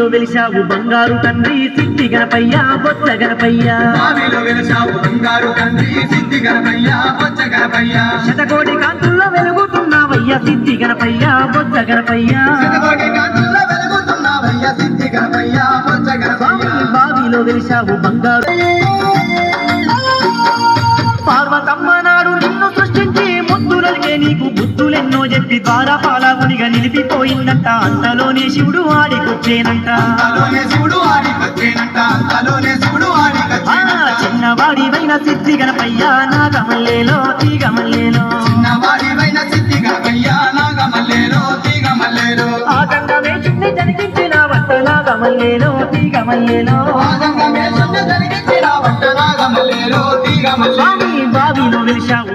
బావిలో వెలిశావు బంగారు తండ్రి సిద్ధి గణపయ్య బొత్త గణపయ్య. బావిలో వెలిసావు బంగారు తండ్రి సిద్ధి గణపయ్య బొచ్చ గణపయ్య. శతకోటి కాంతుల్లో వెలుగుతున్నావయ్య సిద్ధి గణపయ్య బొత్త గణపయ్య. శతకోటి కాంతుల్లో వెలుగుతున్నావయ్య సిద్ధి గణపయ్య బొచ్చ గణపయ్య. బావిలో వెలిశావు బంగారు. పార్వతమ్మ నాడు నిన్ను సృష్టించి ముద్దులకే నీకు బుద్ధులెన్నో చెప్పి ద్వారా పాలగునిగా నిలిపిపోయిందంట. అంతలోనే శివుడు ఆడికొచ్చేనంట. చిన్నవాడివైన సిద్ధి గణపయ్య నాగమల్లేలో తీగమల్లేలో. చిన్నవాడివైన సిద్ధి గణపయ్య నాగమల్లేలో తీగమల్లేలో. ఆ గంగమే చిన్ని జరిగించిన వంట నాగమల్లేలో తీగమల్లేలో. ఆగంగమే సున్న జరిగించిన వంట నాగమల్లేలో తీగమల్లేలో. బావిలో వెలిశావు